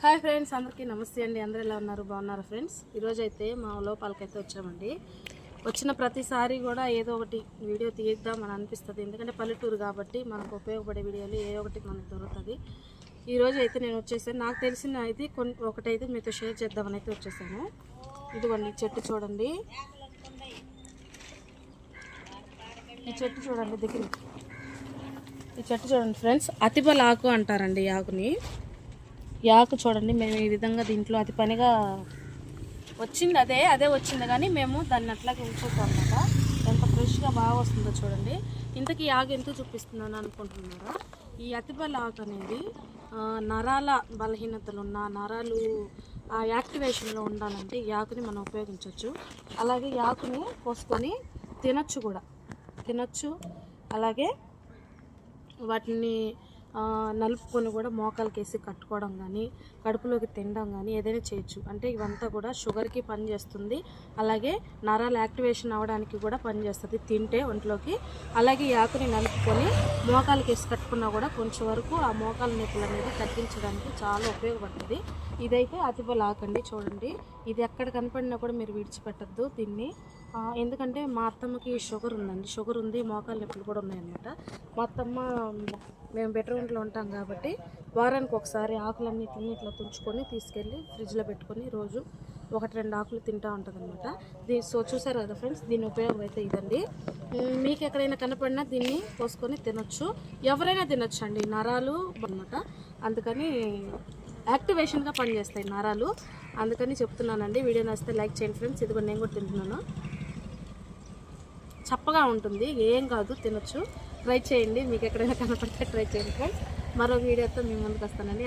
Hi friends అందరికీ నమస్తే అండి. అందరు ఎలా ఉన్నారు? బాగున్నారు ఫ్రెండ్స్? ఈరోజు అయితే మా లోపాలకైతే వచ్చామండి. వచ్చిన ప్రతిసారి కూడా ఏదో ఒకటి వీడియో తీద్దామని అనిపిస్తుంది. ఎందుకంటే పల్లెటూరు కాబట్టి మనకు ఉపయోగపడే వీడియోలు ఏ ఒకటి మనకు దొరుకుతుంది. ఈరోజు అయితే నేను వచ్చేసాను. నాకు తెలిసిన అయితే కొన్ని ఒకటైతే మీతో షేర్ చేద్దామని అయితే వచ్చేసాను. ఇదిగోండి ఈ చెట్టు చూడండి. ఈ చెట్టు చూడండి దగ్గర ఈ చెట్టు చూడండి ఫ్రెండ్స్ అతిబల ఆకు అంటారండి ఈ ఆకుని. యాకు చూడండి మేము ఈ విధంగా దీంట్లో అది పనిగా వచ్చింది అదే అదే వచ్చింది కానీ మేము దాన్ని అట్లాగే ఉంచుతాం అనమాట ఎంత ఫ్రెష్గా బాగా వస్తుందో చూడండి. ఇంతకీ యాగ ఎంత చూపిస్తున్నాను అనుకుంటున్నారా? ఈ అతిబల ఆకు అనేది నరాల బలహీనతలు ఉన్న నరాలు ఆ యాక్టివేషన్లో ఉండాలంటే యాకుని మనం ఉపయోగించవచ్చు అలాగే యాకుని కోసుకొని తినచ్చు కూడా. తినచ్చు. అలాగే వాటిని నలుపుకొని కూడా మోకాలకి వేసి కట్టుకోవడం కానీ కడుపులోకి తినడం కానీ ఏదైనా చేయొచ్చు. అంటే ఇవంతా కూడా షుగర్కి పనిచేస్తుంది అలాగే నరాలు యాక్టివేషన్ అవ్వడానికి కూడా పనిచేస్తుంది తింటే ఒంట్లోకి. అలాగే ఈ ఆకుని నలుపుకొని మోకాలకి వేసి కట్టుకున్నా కూడా కొంచెం వరకు ఆ మోకాల నొప్పులు అనేది తగ్గించడానికి చాలా ఉపయోగపడుతుంది. ఇదైతే అతిబల ఆకండి చూడండి. ఇది ఎక్కడ కనపడినా కూడా మీరు విడిచిపెట్టద్దు దీన్ని. ఎందుకంటే మా అత్తమ్మకి షుగర్ ఉందండి. షుగర్ ఉంది మోకాలు నొప్పులు కూడా ఉన్నాయన్నమాట. మా అత్తమ్మ మేము బెడ్రూమ్లో ఉంటాం కాబట్టి వారానికి ఒకసారి ఆకులన్నిటిని ఇట్లా తుంచుకొని తీసుకెళ్ళి ఫ్రిడ్జ్లో పెట్టుకొని రోజు ఒకటి రెండు ఆకులు తింటూ ఉంటుంది అనమాట దీ సో చూసారు కదా ఫ్రెండ్స్ దీని ఉపయోగం అయితే ఇదండి. మీకు ఎక్కడైనా కనపడినా దీన్ని కోసుకొని తినొచ్చు. ఎవరైనా తినొచ్చు అండి నరాలు అనమాట అందుకని యాక్టివేషన్గా పనిచేస్తాయి నరాలు. అందుకని చెప్తున్నానండి వీడియో నచ్చితే లైక్ చేయండి ఫ్రెండ్స్. ఇది కూడా నేను కూడా తింటున్నాను. చప్పగా ఉంటుంది. ఏం కాదు తినొచ్చు. ట్రై చేయండి. మీకు ఎక్కడైనా కనపడితే ట్రై చేయండి ఫ్రెండ్స్ మరో వీడియోతో మీ ముందుకు వస్తానండి.